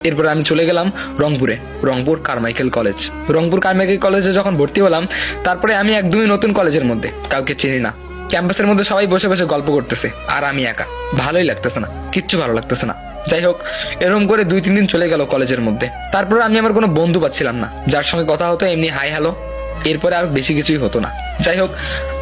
এরপরে আমি চলে গেলাম রংপুরে, Rangpur Carmichael college. Rangpur Carmichael কলেজে যখন ভর্তি হলাম, তারপরে আমি একদমই নতুন কলেজের মধ্যে, কাউকে চিনি না। ক্যাম্পাসের মধ্যে সবাই বসে বসে গল্প করতেছে, আর আমি একা। ভালোই লাগতেছে না, কিচ্ছু ভালো লাগতেছে না। যাই হোক এরকম করে দুই তিন দিন চলে গেল কলেজের মধ্যে। তারপরে আমি আমার কোনো বন্ধু পাচ্ছিলাম না, যার সঙ্গে কথা হতো এমনি, হাই, হ্যালো। এরপরে আর বেশি কিছুই হতো না। যাই হোক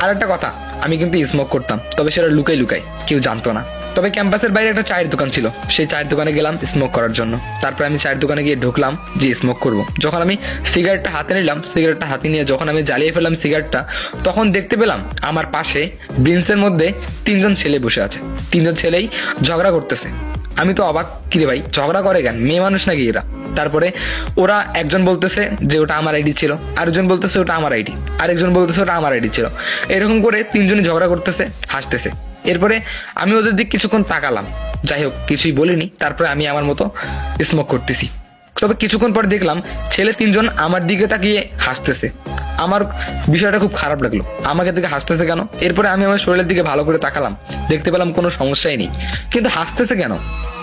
আর একটা কথা, আমি কিন্তু স্মোক করতাম, তবে সেটা লুকাই লুকাই, কেউ জানতো না। তবে ক্যাম্পাসের বাইরে একটা চায়ের দোকান ছিল, সেই চায়ের দোকানে গেলাম স্মোক করার জন্য। তারপরে আমি চায়ের দোকানে গিয়ে ঢুকলাম, যে স্মোক করব। যখন আমি সিগারেটটা হাতে নিলাম সিগারেটটা হাতে নিয়ে যখন আমি জ্বালিয়ে ফেললাম সিগারেটটা তখন দেখতে পেলাম আমার পাশে বেঞ্চের মধ্যে তিনজন ছেলে বসে আছে। তিনজন ছেলেই ঝগড়া করতেছে। আমি তো অবাক কিরে ভাই? ঝগড়া করে কেন? মেয়ে মানুষ নাকি এরা? তারপরে ওরা একজন বলতেছে যে ওটা আমার আইডি ছিল, আরেকজন বলতেছে ওটা আমার আইডি, আরেকজন বলতেছে ওটা আমার আইডি ছিল। এরকম করে তিনজনই ঝগড়া করতেছে, হাসতেছে। এরপরে আমি ওদের দিক কিছুক্ষণ তাকালাম। যাই হোক, কিছুই বলিনি, তারপরে আমি আমার মতো স্মোক করতেছি। তবে কিছুক্ষণ পর দেখলাম ছেলে তিনজন আমার দিকে তাকিয়ে হাসতেছে। আমার বিষয়টা খুব খারাপ লাগল। আমাকে দিকে হাসতেছে কেন? এরপরে আমি আমার শরীরের দিকে ভালো করে তাকালাম। দেখতে পেলাম কোনো সমস্যাই নেই। কিন্তু হাসতেছে কেন?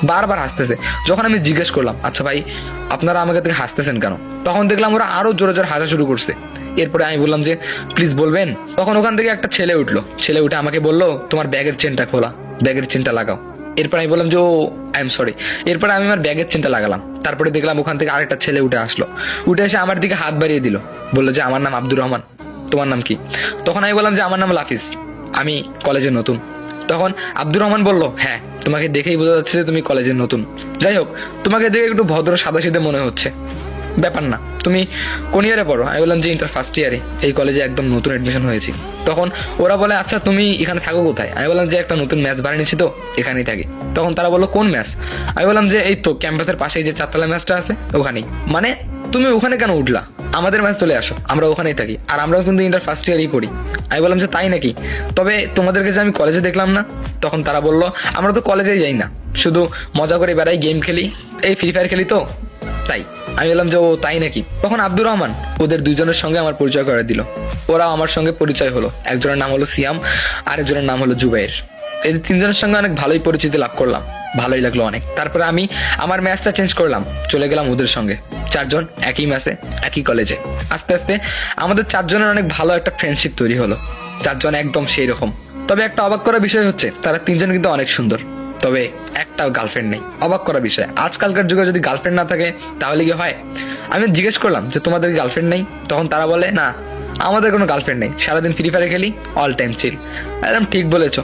বারবার হাসতেছে। যখন আমি জিজ্ঞেস করলাম আচ্ছা ভাই, আপনারা আমাকে থেকে হাসতেছেন কেন? তখন দেখলাম ওরা আরও জোরে জোরে হাসা শুরু করছে। এরপরে আমি বললাম যে, প্লিজ বলবেন? তখন ওখান থেকে একটা ছেলে উঠল। ছেলে উঠে আমাকে বলল, তোমার ব্যাগের চেনটা খোলা, ব্যাগের চেনটা লাগাও। এরপর আমি বললাম যে, ও আই এম সরি এরপরে আমি আমার ব্যাগের চেনটা লাগালাম। তারপরে দেখলাম ওখান থেকে আরেকটা ছেলে উঠে আসলো। উঠে এসে আমার দিকে হাত বাড়িয়ে দিল। বলল যে, আমার নাম আব্দুর রহমান। তোমার নাম কি? তখন আমি বললাম যে, আমার নাম লাফিজ আমি কলেজে নতুন। তখন আব্দুর রহমান বলল হ্যাঁ তোমাকে দেখেই বোঝা যাচ্ছে যে তুমি কলেজের নতুন। যাই হোক, তোমাকে দেখে একটু ভদ্র সাদা মনে হচ্ছে। ব্যাপার না। তুমি কোন ইয়ারে পড়ো? আমি বললাম যে ইন্টার ফার্স্ট ইয়ারে এই কলেজে একদম নতুন এডমিশন হয়েছি। তখন ওরা বলে আচ্ছা তুমি এখানে থাকো কোথায়? আমি বললাম যে, একটা নতুন ম্যাচ বাড়ি নিয়েছি তো, এখানেই থাকি। তখন তারা বলল, কোন ম্যাচ আমি বললাম যে, এই তো ক্যাম্পাসের পাশেই যে চারতলা ম্যাচটা আছে, ওখানেই। মানে তুমি ওখানে কেন উঠলা? আমাদের ম্যাচ চলে আসো, আমরা ওখানেই থাকি। আর আমরাও কিন্তু ইন্টার ফার্স্ট ইয়ারই পড়ি। আমি বললাম যে, তাই নাকি? তবে তোমাদেরকে যে আমি কলেজে দেখলাম না, তখন তারা বলল, আমরা তো কলেজেই যাই না। শুধু মজা করে বেড়াই গেম খেলি। এই ফ্রি ফায়ার খেলি তো, তাই। আমি বললাম যে, ও, তাই নাকি? তখন আব্দুর রহমান ওদের দুজনের সঙ্গে আমার পরিচয় করে দিল। ওরাও আমার সঙ্গে পরিচয় হলো। একজনের নাম হলো সিয়াম, আরেকজনের নাম হলো জুবাইর। এই তিনজনের সঙ্গে অনেক ভালোই পরিচিতি লাভ করলাম। ভালোই লাগল অনেক। তারপরে আমি আমার ম্যাচটা চেঞ্জ করলাম। চলে গেলাম ওদের সঙ্গে। চারজন একই ম্যাচে, একই কলেজে আস্তে আস্তে আমাদের চারজনের অনেক ভালো একটা ফ্রেন্ডশিপ তৈরি হলো। চারজন একদম সেই রকম তবে একটা অবাক করার বিষয় হচ্ছে, তারা তিনজন কিন্তু অনেক সুন্দর। তবে একটাও গার্লফ্রেন্ড নেই। অবাক করা বিষয়। আজকালকার যুগে যদি গার্লফ্রেন্ড না থাকে, তাহলে কি হয়? আমি জিজ্ঞেস করলাম যে, তোমাদের গার্লফ্রেন্ড নেই? তখন তারা বলে, না, আমাদের কোনো গার্লফ্রেন্ড নেই। সারাদিন ফ্রি ফায়ার খেলি অল টাইম চিল একদম ঠিক বলেছ।